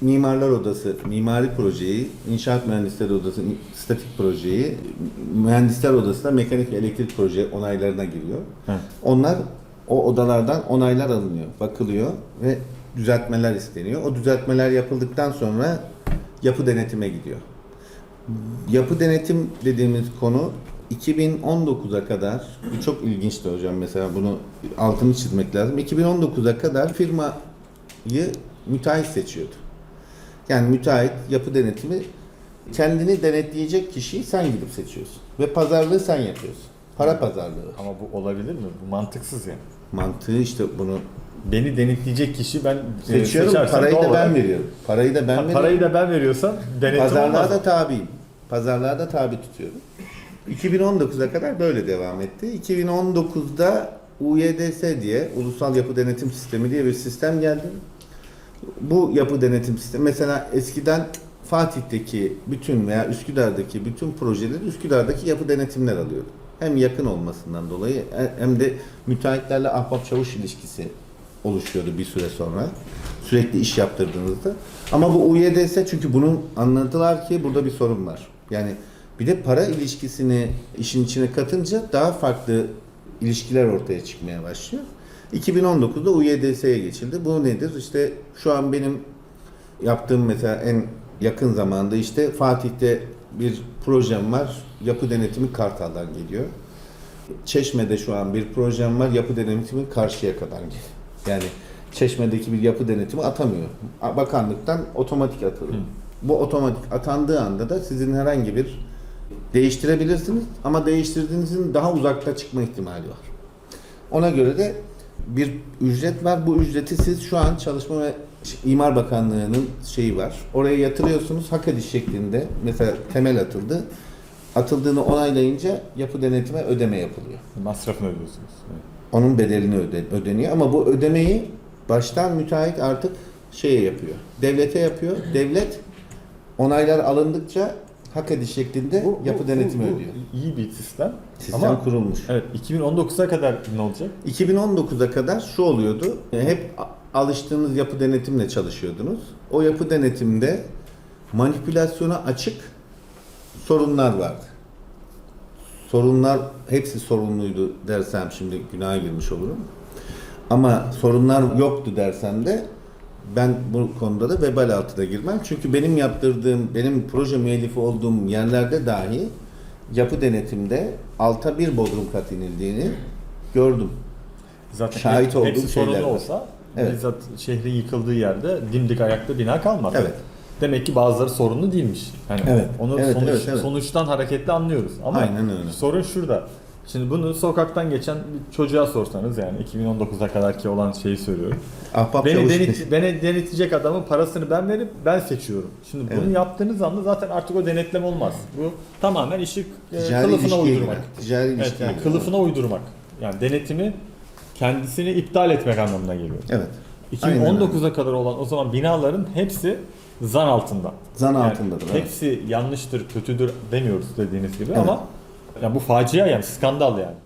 Mimarlar Odası mimari projeyi, İnşaat Mühendisleri Odası statik projeyi, Mühendisler Odası da mekanik ve elektrik proje onaylarına giriyor. Evet. Onlar o odalardan onaylar alınıyor, bakılıyor ve düzeltmeler isteniyor. O düzeltmeler yapıldıktan sonra yapı denetime gidiyor. Yapı denetim dediğimiz konu 2019'a kadar, bu çok ilginçti hocam mesela bunu altını çizmek lazım. 2019'a kadar firmayı müteahhit seçiyordu. Yani müteahhit, yapı denetimi kendini denetleyecek kişiyi sen gidip seçiyorsun. Ve pazarlığı sen yapıyorsun. Para pazarlığı. Ama bu olabilir mi? Bu mantıksız yani. Mantığı işte bunu Beni denetleyecek kişi ben e, seçiyorum. Parayı da ben veriyorum. Parayı da ben veriyorum. Parayı da ben veriyorsam denetim Pazarlığa olmaz. da tabiyim. Pazarlığa da tabi tutuyorum. 2019'a kadar böyle devam etti. 2019'da UYDS diye, Ulusal Yapı Denetim Sistemi diye bir sistem geldi. Bu yapı denetim sistemi mesela eskiden Fatih'teki bütün veya Üsküdar'daki bütün projeleri Üsküdar'daki yapı denetimler alıyordu. Hem yakın olmasından dolayı hem de müteahhitlerle ahbap çavuş ilişkisi oluşuyordu bir süre sonra. Sürekli iş yaptırdığınızda. Ama bu UYDS çünkü bunu anladılar ki burada bir sorun var. Yani bir de para ilişkisini işin içine katınca daha farklı ilişkiler ortaya çıkmaya başlıyor. 2019'da UYDS'ye geçildi. Bu nedir? İşte şu an benim yaptığım mesela en yakın zamanda işte Fatih'te bir projem var. Yapı denetimi Kartal'dan geliyor. Çeşme'de şu an bir projem var. Yapı denetimi karşıya kadar geliyor. Yani Çeşme'deki bir yapı denetimi atamıyor. Bakanlıktan otomatik atılıyor. Bu otomatik atandığı anda da sizin herhangi bir değiştirebilirsiniz ama değiştirdiğinizin daha uzakta çıkma ihtimali var. Ona göre de bir ücret var. Bu ücreti siz şu an Çalışma ve İmar Bakanlığı'nın şeyi var. Oraya yatırıyorsunuz hak ediş şeklinde. Mesela temel atıldı. Atıldığını onaylayınca yapı denetime ödeme yapılıyor. Masrafını ödüyorsunuz. Evet. Onun bedelini öde, ödeniyor ama bu ödemeyi baştan müteahhit artık şeye yapıyor. Devlete yapıyor. Devlet onaylar alındıkça hak ediş şeklinde yapı denetimi bu ödüyor. iyi bir sistem. Sistem Ama kurulmuş. evet 2019'a kadar ne olacak? 2019'a kadar şu oluyordu. e, Hep alıştığınız yapı denetimle çalışıyordunuz. O yapı denetimde manipülasyona açık sorunlar vardı. Sorunlar hepsi sorunluydu dersem şimdi günaha girmiş olurum. Ama sorunlar yoktu dersem de ben bu konuda da vebal altına girmem. Çünkü benim yaptırdığım, benim proje müellifi olduğum yerlerde dahi yapı denetimde alta bir bodrum kat inildiğini gördüm. Zaten Şahit hep- olduğum hepsi sorunlu şeyler var. olsa Evet. bizzat şehrin yıkıldığı yerde dimdik ayakta bina kalmaz. Evet. Demek ki bazıları sorunlu değilmiş. Yani Evet. Onu Evet, sonuç, evet, evet. sonuçtan hareketle anlıyoruz. Ama Aynen öyle. sorun şurada. Şimdi bunu sokaktan geçen bir çocuğa sorsanız yani 2019'a kadarki olan şeyi söylüyorum. Ahbap Beni, denet, beni denetleyecek adamın parasını ben verip ben seçiyorum. Şimdi bunu Evet. yaptığınız anda zaten artık o denetleme olmaz. Bu tamamen işi e, ticari kılıfına uydurmak. girer. Ticari Evet, yani girer. kılıfına uydurmak. Yani denetimi kendisini iptal etmek anlamına geliyor. Evet. Aynen 2019'a kadar olan o zaman binaların hepsi zan altında. Zan Yani altındadır. evet. Hepsi yanlıştır, kötüdür demiyoruz dediğiniz gibi Evet. ama yani bu facia yani skandal yani.